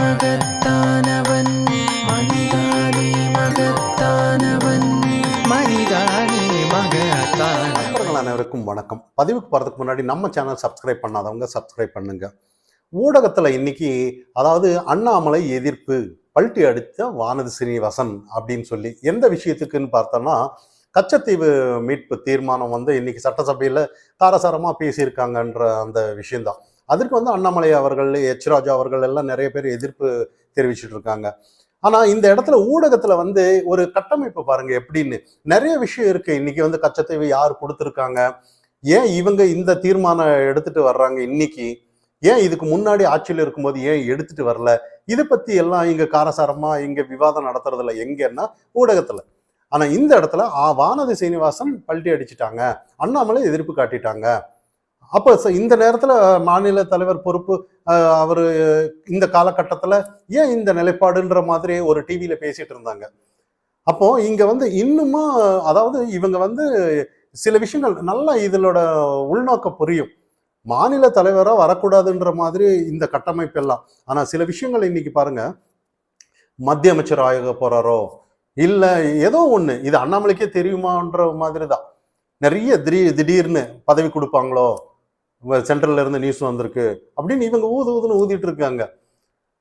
மகத்தானவன் மகத்தானவன். அனைவருக்கும் வணக்கம். பதிவுக்கு போகிறதுக்கு முன்னாடி நம்ம சேனல் சப்ஸ்கிரைப் பண்ணாதவங்க சப்ஸ்கிரைப் பண்ணுங்க. ஊடகத்தில் இன்னைக்கு அதாவது அண்ணாமலை எதிர்ப்பு பல்ட்டி அடித்த வானதி ஸ்ரீனிவாசன் அப்படின்னு சொல்லி எந்த விஷயத்துக்குன்னு பார்த்தோம்னா கச்சத்தீவு மீட்பு தீர்மானம் வந்து இன்னைக்கு சட்டசபையில் தாரசாரமாக பேசியிருக்காங்கன்ற அந்த விஷயம்தான். அதற்கு வந்து அண்ணாமலை அவர்கள் எச். ராஜா அவர்கள் எல்லாம் நிறைய பேர் எதிர்ப்பு தெரிவிச்சுட்டு இருக்காங்க. ஆனால் இந்த இடத்துல ஊடகத்தில் வந்து ஒரு கட்டமைப்பு பாருங்க எப்படின்னு. நிறைய விஷயம் இருக்கு. இன்னைக்கு வந்து கச்சத்தீவு யார் கொடுத்துருக்காங்க? ஏன் இவங்க இந்த தீர்மானம் எடுத்துட்டு வர்றாங்க இன்னைக்கு? ஏன் இதுக்கு முன்னாடி ஆட்சியில் இருக்கும்போது ஏன் எடுத்துட்டு வரல? இதை பத்தி எல்லாம் இங்க காரசாரமா இங்க விவாதம் நடத்துறதுல எங்கன்னா ஊடகத்துல. ஆனா இந்த இடத்துல ஆ, வானதி சீனிவாசன் பல்ட்டி அடிச்சிட்டாங்க. அண்ணாமலை எதிர்ப்பு காட்டிட்டாங்க. அப்போ இந்த நேரத்தில் மாநில தலைவர் பொறுப்பு அவர் இந்த காலகட்டத்தில் ஏன் இந்த நிலைப்பாடுன்ற மாதிரி ஒரு டிவியில் பேசிட்டு இருந்தாங்க. அப்போ இங்கே வந்து இன்னுமா அதாவது இவங்க வந்து சில விஷயங்கள் நல்லா இதனோட உள்நோக்கம் புரியும். மாநில தலைவராக வரக்கூடாதுன்ற மாதிரி இந்த கட்டமைப்பு எல்லாம். ஆனால் சில விஷயங்கள் இன்னைக்கு பாருங்க. மத்திய அமைச்சர் ஆக போறாரோ? இல்லை ஏதோ ஒன்று இது அண்ணாமலைக்கே தெரியுமான்ற மாதிரி தான் நிறைய திடீர் திடீர்னு பதவி கொடுப்பாங்களோ? வ- சென்ட்ரல்ல இருந்து நியூஸ் வந்திருக்கு அப்படின்னு இவங்க ஊது ஊதுன்னு ஊதிட்டு இருக்காங்க.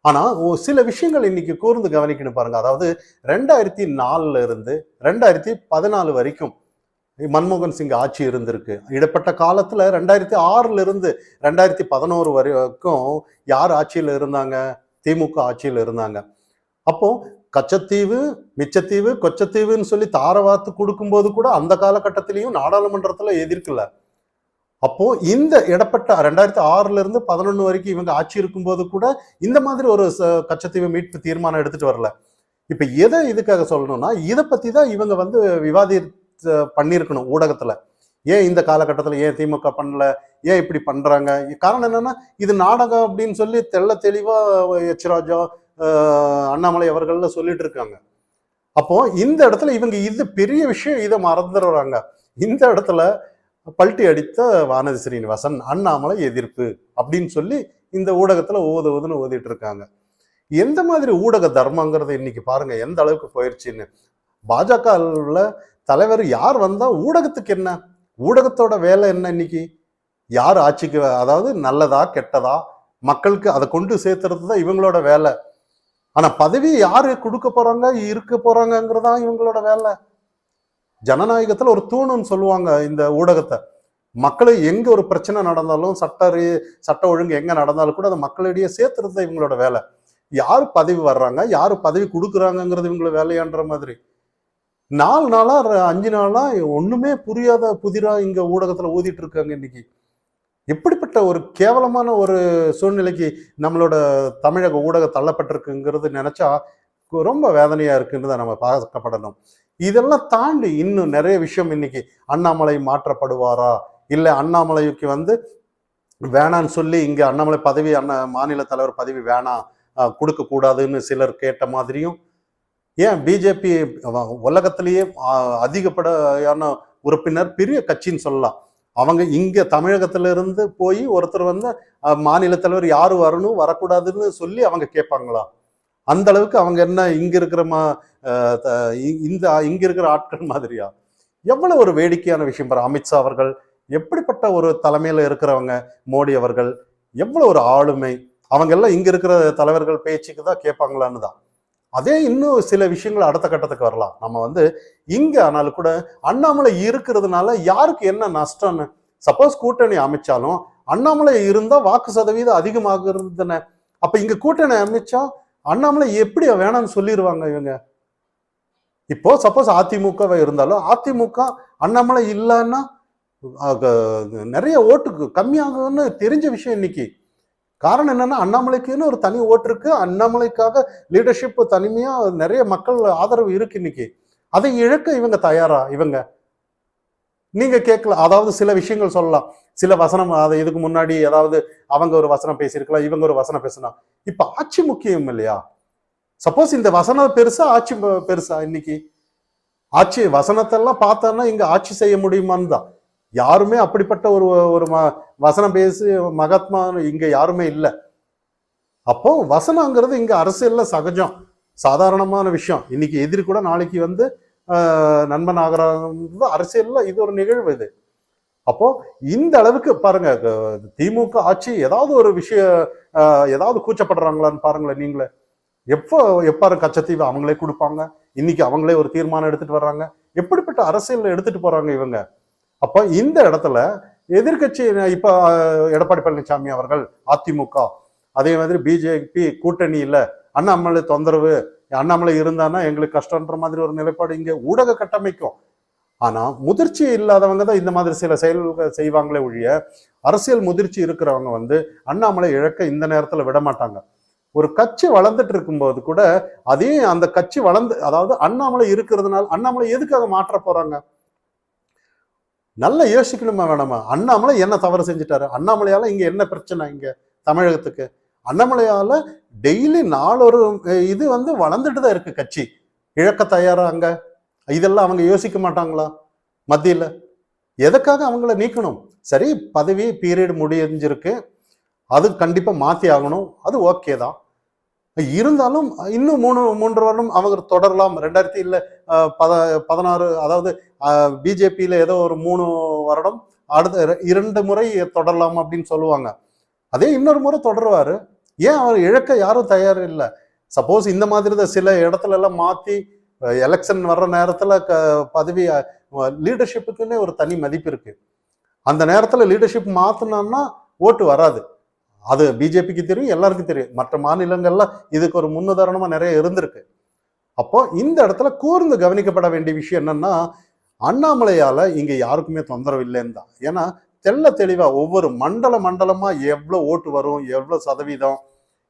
ஆனால் ஓ சில விஷயங்கள் இன்னைக்கு கூர்ந்து கவனிக்கணும் பாருங்க. அதாவது ரெண்டாயிரத்தி நாலுல இருந்து ரெண்டாயிரத்தி பதினாலு வரைக்கும் மன்மோகன் சிங் ஆட்சி இருந்திருக்கு. இடப்பட்ட காலத்துல ரெண்டாயிரத்தி ஆறுல இருந்து ரெண்டாயிரத்தி பதினோரு வரைக்கும் யார் ஆட்சியில் இருந்தாங்க? திமுக ஆட்சியில் இருந்தாங்க. அப்போ கச்சத்தீவு மிச்சத்தீவு கொச்சத்தீவுன்னு சொல்லி தாரவாத்து கொடுக்கும்போது கூட அந்த காலகட்டத்திலையும் நாடாளுமன்றத்தில் எதிர்க்கல. அப்போ இந்த இடப்பட்ட ரெண்டாயிரத்தி ஆறுல இருந்து பதினொன்று வரைக்கும் இவங்க ஆட்சி இருக்கும்போது கூட இந்த மாதிரி ஒரு ச- கச்சத்தீவு மீட்பு தீர்மானம் எடுத்துட்டு வரல. இப்ப எதை இதுக்காக சொல்லணும்னா இதை பத்தி தான் இவங்க வந்து விவாதி பண்ணியிருக்கணும் ஊடகத்துல. ஏன் இந்த காலகட்டத்தில் ஏன் திமுக பண்ணல? ஏன் இப்படி பண்றாங்க? காரணம் என்னன்னா இது நாடகம் அப்படின்னு சொல்லி தெள்ள தெளிவா எச் ராஜா அண்ணாமலை அவர்கள்ல சொல்லிட்டு இருக்காங்க. அப்போ இந்த இடத்துல இவங்க இது பெரிய விஷயம் இதை மறந்துடுறாங்க. இந்த இடத்துல பல்ட்டி அடித்த வானதி ஸ்ரீனிவாசன் அண்ணாமலை எதிர்ப்பு அப்படின்னு சொல்லி இந்த ஊடகத்தில் ஓது ஓதுன்னு ஓதிட்டு இருக்காங்க. எந்த மாதிரி ஊடக தர்மங்கிறது இன்னைக்கு பாருங்க எந்த அளவுக்கு போயிருச்சுன்னு. பாஜகவில் தலைவர் யார் வந்தால் ஊடகத்துக்கு என்ன? ஊடகத்தோட வேலை என்ன இன்னைக்கு? யார் ஆட்சிக்கு அதாவது நல்லதா கெட்டதா? மக்களுக்கு அதை கொண்டு சேர்த்துறது தான் இவங்களோட வேலை. ஆனால் பதவி யார் கொடுக்க போகிறாங்க இருக்க போகிறாங்கங்கிறதான் இவங்களோட வேலை. ஜனநாயகத்தில் ஒரு தூணுன்னு சொல்லுவாங்க இந்த ஊடகத்தை. மக்களை எங்கே ஒரு பிரச்சனை நடந்தாலும் சட்ட ரீ- சட்ட ஒழுங்கு எங்கே நடந்தாலும் கூட அதை மக்களிடையே சேர்த்துறது தான் இவங்களோட வேலை. யார் பதவி வர்றாங்க யார் பதவி கொடுக்குறாங்கங்கிறது இவங்களோட வேலையான்ற மாதிரி. நாலு நாளா ர- அஞ்சு நாளா ஒண்ணுமே புரியாத புதிரா இங்க ஊடகத்துல ஊதிட்டு இருக்காங்க இன்னைக்கு. எப்படிப்பட்ட ஒரு கேவலமான ஒரு சூழ்நிலைக்கு நம்மளோட தமிழக ஊடக தள்ளப்பட்டிருக்குங்கிறது நினைச்சா ரொம்ப வேதனையா இருக்குன்னு தான் நம்ம பார்க்கப்படணும். இதெல்லாம் தாண்டி இன்னும் நிறைய விஷயம் இன்னைக்கு அண்ணாமலை மாற்றப்படுவாரா? இல்லை அண்ணாமலைக்கு வந்து வேணான்னு சொல்லி இங்கே அண்ணாமலை பதவி அண்ணா மாநில தலைவர் பதவி வேணாம் கொடுக்கக்கூடாதுன்னு கொடுக்க கூடாதுன்னு சிலர் கேட்ட மாதிரியும் ஏன் பிஜேபி உலகத்திலேயே அதிகப்படையான அதிகப்படியான உறுப்பினர் பெரிய கட்சின்னு சொல்லலாம். அவங்க இங்கே தமிழகத்திலிருந்து போய் ஒருத்தர் வந்து மாநில தலைவர் யார் வரணும் வரக்கூடாதுன்னு சொல்லி அவங்க கேட்பாங்களா? அந்த அளவுக்கு அவங்க என்ன இங்க இருக்கிற மா த- இ- இந்த இங்க இருக்கிற ஆட்கள் மாதிரியா? எவ்வளவு ஒரு வேடிக்கையான விஷயம் பாரு அமித்ஷா அவர்கள் எப்படிப்பட்ட ஒரு தலைமையில இருக்கிறவங்க மோடி அவர்கள் எவ்வளவு ஒரு ஆளுமை. அவங்க எல்லாம் இங்க இருக்கிற தலைவர்கள் பேச்சுக்கு தான் கேட்பாங்களான்னு தான். அதே இன்னும் சில விஷயங்கள் அடுத்த கட்டத்துக்கு வரலாம். நம்ம வந்து இங்க ஆனாலும் கூட அண்ணாமலை இருக்கிறதுனால யாருக்கு என்ன நஷ்டம்னு? சப்போஸ் கூட்டணி அமைச்சாலும் அண்ணாமலை இருந்தா வாக்கு சதவீதம் அதிகமாகிறது தானே அப்ப இங்க கூட்டணி அமைச்சா அண்ணாமலை எப்படி வேணாம்னு சொல்லிடுவாங்க இவங்க? இப்போ சப்போஸ் அதிமுக இருந்தாலும் அதிமுக அண்ணாமலை இல்லைன்னா நிறைய ஓட்டுக்கு கம்மியாகும்னு தெரிஞ்ச விஷயம் இன்னைக்கு. காரணம் என்னன்னா அண்ணாமலைக்குன்னு ஒரு தனி ஓட்டு இருக்கு. அண்ணாமலைக்காக லீடர்ஷிப் தனிமையா நிறைய மக்கள் ஆதரவு இருக்கு இன்னைக்கு. அதை இழக்க இவங்க தயாரா இவங்க? நீங்கள் கேட்கலாம் அதாவது சில விஷயங்கள் சொல்லலாம். சில வசனம் அதை இதுக்கு முன்னாடி ஏதாவது அவங்க ஒரு வசனம் பேசியிருக்கலாம் இவங்க ஒரு வசனம் பேசினா. இப்போ ஆட்சி முக்கியம் இல்லையா? சப்போஸ் இந்த வசனம் பெருசா ஆட்சி பெருசா இன்னைக்கு? ஆட்சி வசனத்தெல்லாம் பார்த்தோன்னா இங்கே ஆட்சி செய்ய முடியுமான்னு தான். யாருமே அப்படிப்பட்ட ஒரு ஒரு ம- வசனம் பேசி மகாத்மா இங்கே யாருமே இல்லை. அப்போ வசனங்கிறது இங்கே அரசியல்ல சகஜம். சாதாரணமான விஷயம். இன்னைக்கு எதிரி கூட நாளைக்கு வந்து நண்பன் ஆகிறாங்கிறது இது ஒரு நிகழ்வு இது. அப்போ இந்த அளவுக்கு பாருங்க திமுக ஆட்சி ஏதாவது ஒரு விஷய ஏதாவது கூச்சப்படுறாங்களான்னு பாருங்களேன் நீங்களே. எப்போ எப்பாரு கச்சத்தீவு அவங்களே கொடுப்பாங்க? இன்னைக்கு அவங்களே ஒரு தீர்மானம் எடுத்துட்டு வர்றாங்க. எப்படிப்பட்ட அரசியல் எடுத்துட்டு போறாங்க இவங்க? அப்போ இந்த இடத்துல எதிர்க்கட்சி இப்ப எடப்பாடி பழனிசாமி அவர்கள் அதிமுக அதே மாதிரி பிஜேபி கூட்டணி இல்லை அண்ணாமலை தொந்தரவு அண்ணாமலை இருந்தானா எங்களுக்கு கஷ்டன்ற மாதிரி ஒரு நிலைப்பாடு இங்கே ஊடக கட்டமைக்கும். ஆனால் முதிர்ச்சி இல்லாதவங்க தான் இந்த மாதிரி சில செயல்கள் செய்வாங்களே ஒழிய அரசியல் முதிர்ச்சி இருக்கிறவங்க வந்து அண்ணாமலை இழக்க இந்த நேரத்தில் விட மாட்டாங்க. ஒரு கட்சி வளர்ந்துட்டு இருக்கும்போது கூட அதே அந்த கட்சி வளர்ந்து அதாவது அண்ணாமலை இருக்கிறதுனால அண்ணாமலை எதுக்காக மாற்ற போறாங்க? நல்லா யோசிக்கணுமா வேணாமா? அண்ணாமலை என்ன தவறு செஞ்சுட்டாரு? அண்ணாமலையால இங்க என்ன பிரச்சனை இங்க தமிழகத்துக்கு? அண்ணாமலையால டெய்லி நாளொரு இது வந்து வளர்ந்துட்டு தான் இருக்கு கட்சி. இழக்க தயாராங்க இதெல்லாம் அவங்க யோசிக்க மாட்டாங்களா? மத்தியில்? எதுக்காக அவங்கள நீக்கணும்? சரி பதவி பீரியட் முடிஞ்சிருக்கு. அது கண்டிப்பாக மாற்றி ஆகணும். அது ஓகே தான். இருந்தாலும் இன்னும் மூணு மூன்று வருடம் அவங்க தொடரலாம். ரெண்டாயிரத்தி இல்லை பத பதினாறு அதாவது பிஜேபியில் ஏதோ ஒரு மூணு வருடம் அடுத்த இரண்டு முறை தொடரலாம் அப்படின்னு சொல்லுவாங்க. அதே இன்னொரு முறை தொடருவார். ஏன் அவர் இழக்க யாரும் தயார் இல்லை? சப்போஸ் இந்த மாதிரி தான் சில இடத்துல எல்லாம் மாற்றி எலெக்ஷன் வர்ற நேரத்தில் க பதவி லீடர்ஷிப்புக்குன்னே ஒரு தனி மதிப்பு இருக்கு. அந்த நேரத்தில் லீடர்ஷிப் மாற்றினோம்னா ஓட்டு வராது. அது பிஜேபிக்கு தெரியும் எல்லாருக்கும் தெரியும். மற்ற மாநிலங்கள்ல இதுக்கு ஒரு முன்னுதாரணமாக நிறைய இருந்திருக்கு. அப்போ இந்த இடத்துல கூர்ந்து கவனிக்கப்பட வேண்டிய விஷயம் என்னன்னா அண்ணாமலையால இங்க யாருக்குமே தொந்தரவு இல்லைன்னு தான். ஏன்னா தெள்ள தெளிவாக ஒவ்வொரு மண்டல மண்டலமாக எவ்வளோ ஓட்டு வரும் எவ்வளோ சதவீதம்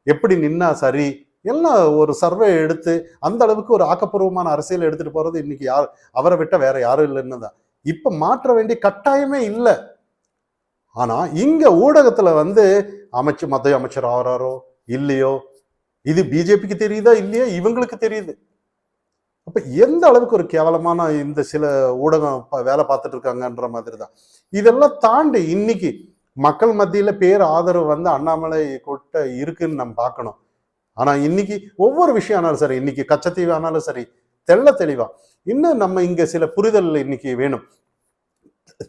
எப்படி நின்னா சரி எல்லாம் ஒரு சர்வே எடுத்து அந்த அளவுக்கு ஒரு ஆக்கப்பூர்வமான அரசியல் எடுத்துகிட்டு போகிறது இன்னைக்கு யார் அவரை விட்ட வேற யாரும் இல்லைன்னு தான். இப்போ மாற்ற வேண்டிய கட்டாயமே இல்லை. ஆனால் இங்கே ஊடகத்தில் வந்து அமைச்சு மத்திய அமைச்சர் ஆகிறாரோ இல்லையோ? இது பிஜேபிக்கு தெரியுதா இல்லையா? இவங்களுக்கு தெரியுது. அப்ப எந்த அளவுக்கு ஒரு கேவலமான இந்த சில ஊடகம் வேலை பார்த்துட்டு இருக்காங்கன்ற மாதிரி தான் இதெல்லாம் தாண்டி இன்னைக்கு மக்கள் மத்தியில பேர் ஆதரவு வந்து அண்ணாமலை கொட்ட இருக்குன்னு நம்ம பார்க்கணும் ஆனா இன்னைக்கு ஒவ்வொரு விஷயம் ஆனாலும் சரி இன்னைக்கு கச்சத்தீவு ஆனாலும் சரி தெள்ள தெளிவா இன்னும் நம்ம இங்க சில புரிதல் இன்னைக்கு வேணும்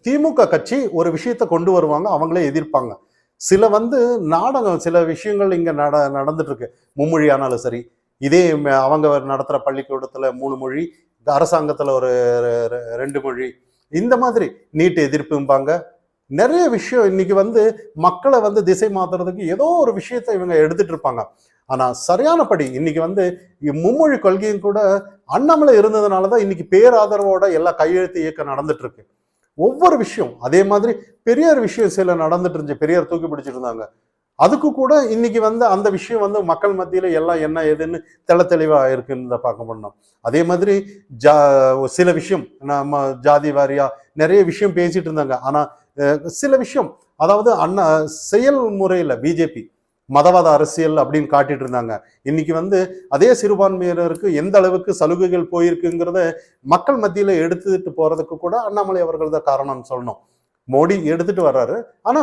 திமுக கட்சி ஒரு விஷயத்த கொண்டு வருவாங்க அவங்களே எதிர்ப்பாங்க சில வந்து நாடகம் சில விஷயங்கள் இங்க நட நடந்துட்டு இருக்கு மும்மொழி ஆனாலும் சரி இதே அவங்க நடத்துகிற பள்ளிக்கூடத்தில் மூணு மொழி அரசாங்கத்தில் ஒரு ரெ- ரெ- ரெண்டு மொழி. இந்த மாதிரி நீட் எதிர்ப்பும்பாங்க. நிறைய விஷயம் இன்னைக்கு வந்து மக்களை வந்து திசை மாத்துறதுக்கு ஏதோ ஒரு விஷயத்தை இவங்க எடுத்துட்டு இருப்பாங்க. ஆனால் சரியானபடி இன்னைக்கு வந்து மும்மொழி கொள்கையும் கூட அண்ணாமலை இருந்ததுனால தான் இன்னைக்கு பேராதரவோட எல்லா கையெழுத்து இயக்கம் நடந்துட்டு இருக்கு. ஒவ்வொரு விஷயம் அதே மாதிரி பெரியார் விஷயம் சில நடந்துட்டு இருந்துச்சு. பெரியார் தூக்கி பிடிச்சிட்டு இருந்தாங்க. அதுக்கு கூட இன்னைக்கு வந்து அந்த விஷயம் வந்து மக்கள் மத்தியில் எல்லாம் என்ன ஏதுன்னு தெள தெளிவாக இருக்குன்னு தான் பார்க்க முடியும். அதே மாதிரி ஜா சில விஷயம் நம்ம ஜாதி வாரியாக நிறைய விஷயம் பேசிட்டு இருந்தாங்க. ஆனால் சில விஷயம் அதாவது அண்ணா செயல்முறையில பிஜேபி மதவாத அரசியல் அப்படின்னு காட்டிட்டு இருந்தாங்க. இன்னைக்கு வந்து அதே சிறுபான்மையினருக்கு எந்த அளவுக்கு சலுகைகள் போயிருக்குங்கிறத மக்கள் மத்தியில் எடுத்துட்டு போறதுக்கு கூட அண்ணாமலை அவர்கள் தான் காரணம்னு சொல்லணும். மோடி எடுத்துட்டு வர்றாரு. ஆனா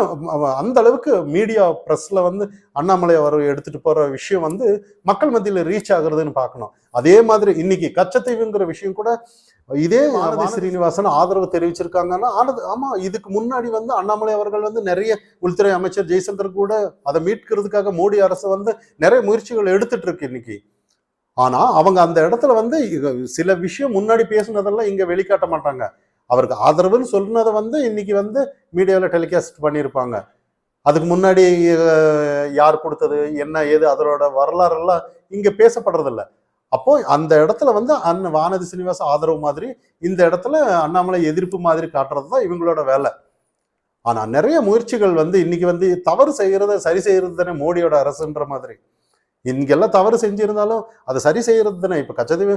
அந்த அளவுக்கு மீடியா பிரஸ்ல வந்து அண்ணாமலை அவர் எடுத்துட்டு போற விஷயம் வந்து மக்கள் மத்தியில ரீச் ஆகுறதுன்னு பார்க்கணும். அதே மாதிரி இன்னைக்கு கச்சத்தீவுங்கிற விஷயம் கூட இதே ஆனந்தி ஸ்ரீனிவாசன் ஆதரவு தெரிவிச்சிருக்காங்கன்னா ஆனது ஆமா இதுக்கு முன்னாடி வந்து அண்ணாமலை அவர்கள் வந்து நிறைய உள்துறை அமைச்சர் ஜெய்சங்கர் கூட அதை மீட்கிறதுக்காக மோடி அரசு வந்து நிறைய முயற்சிகள் எடுத்துட்டு இருக்கு இன்னைக்கு. ஆனா அவங்க அந்த இடத்துல வந்து சில விஷயம் முன்னாடி பேசுனதெல்லாம் இங்க வெளிக்காட்ட மாட்டாங்க. அவருக்கு ஆதரவுன்னு சொன்னதை வந்து இன்னைக்கு வந்து மீடியாவில் டெலிகாஸ்ட் பண்ணியிருப்பாங்க. அதுக்கு முன்னாடி யார் கொடுத்தது என்ன ஏது அதனோட வரலாறெல்லாம் இங்கே பேசப்படுறதில்ல. அப்போ அந்த இடத்துல வந்து அண்ணன் வானதி சீனிவாச ஆதரவு மாதிரி இந்த இடத்துல அண்ணாமலை எதிர்ப்பு மாதிரி காட்டுறது தான் இவங்களோட வேலை. ஆனால் நிறைய முயற்சிகள் வந்து இன்னைக்கு வந்து தவறு செய்கிறத சரி செய்கிறது தானே மோடியோட அரசுன்ற மாதிரி. இங்கெல்லாம் தவறு செஞ்சிருந்தாலும் அதை சரி செய்யறது தானே. இப்போ கச்சதீவு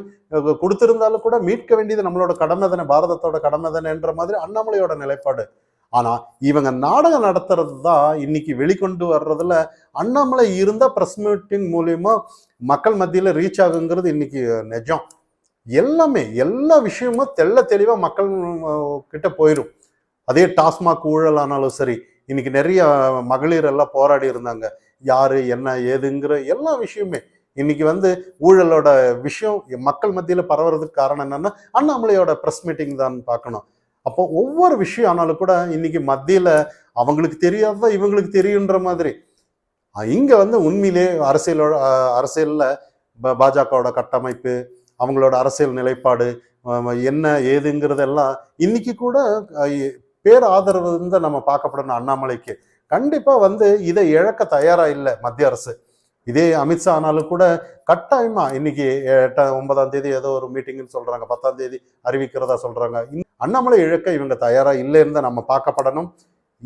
கொடுத்திருந்தாலும் கூட மீட்க வேண்டியது நம்மளோட கடமை தானே பாரதத்தோட கடமை தானேன்ற மாதிரி அண்ணாமலையோட நிலைப்பாடு. ஆனால் இவங்க நாடகம் நடத்துறது தான் இன்னைக்கு வெளிக்கொண்டு வர்றதுல அண்ணாமலை இருந்தால் ப்ரெஸ் மீட்டிங் மூலியமா மக்கள் மத்தியில் ரீச் ஆகுங்கிறது இன்னைக்கு நிஜம். எல்லாமே எல்லா விஷயமும் தெள்ள தெளிவாக மக்கள் கிட்ட போயிடும் அதே டாஸ்மாக் ஊழல் ஆனாலும் சரி இன்னைக்கு நிறைய மகளிர் எல்லாம் போராடி இருந்தாங்க. யாரு என்ன ஏதுங்கிற எல்லா விஷயமே. இன்னைக்கு வந்து ஊழலோட விஷயம் மக்கள் மத்தியில பரவுறதுக்கு காரணம் என்னன்னா அண்ணாமலையோட ப்ரெஸ் மீட்டிங் தான் பார்க்கணும். அப்போ ஒவ்வொரு விஷயம் ஆனாலும் கூட இன்னைக்கு மத்தியில அவங்களுக்கு தெரியாததான் இவங்களுக்கு தெரியுன்ற மாதிரி. இங்கே இங்க வந்து உண்மையிலே அரசியலோட அரசியலில் அரசியல்ல பாஜகவோட கட்டமைப்பு அவங்களோட அரசியல் நிலைப்பாடு என்ன ஏதுங்கிறதெல்லாம் இன்னைக்கு கூட பேர் ஆதரவு வந்து நம்ம பார்க்கப்படணும் அண்ணாமலைக்கு. கண்டிப்பா வந்து இதை இழக்க தயாரா இல்லை மத்திய அரசு. இதே அமித்ஷா ஆனாலும் கூட கட்டாயமா இன்னைக்கு எட்ட ஒன்பதாம் தேதி ஏதோ ஒரு மீட்டிங்னு சொல்றாங்க. பத்தாம் தேதி அறிவிக்கிறதா சொல்றாங்க. அண்ணாமலை இழக்க இவங்க தயாரா இல்லைன்னு தான் நம்ம பார்க்கப்படணும்.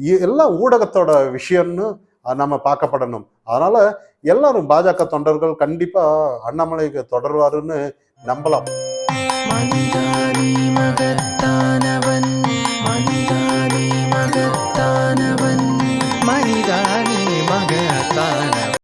இ- எல்லாம் ஊடகத்தோட விஷயம்னு நம்ம பார்க்கப்படணும். அதனால எல்லாரும் பாஜக தொண்டர்கள் கண்டிப்பா அண்ணாமலைக்கு தொடர்வாருன்னு நம்பலாம். மகத்தானவன் மனிதானி மகத்தானவன்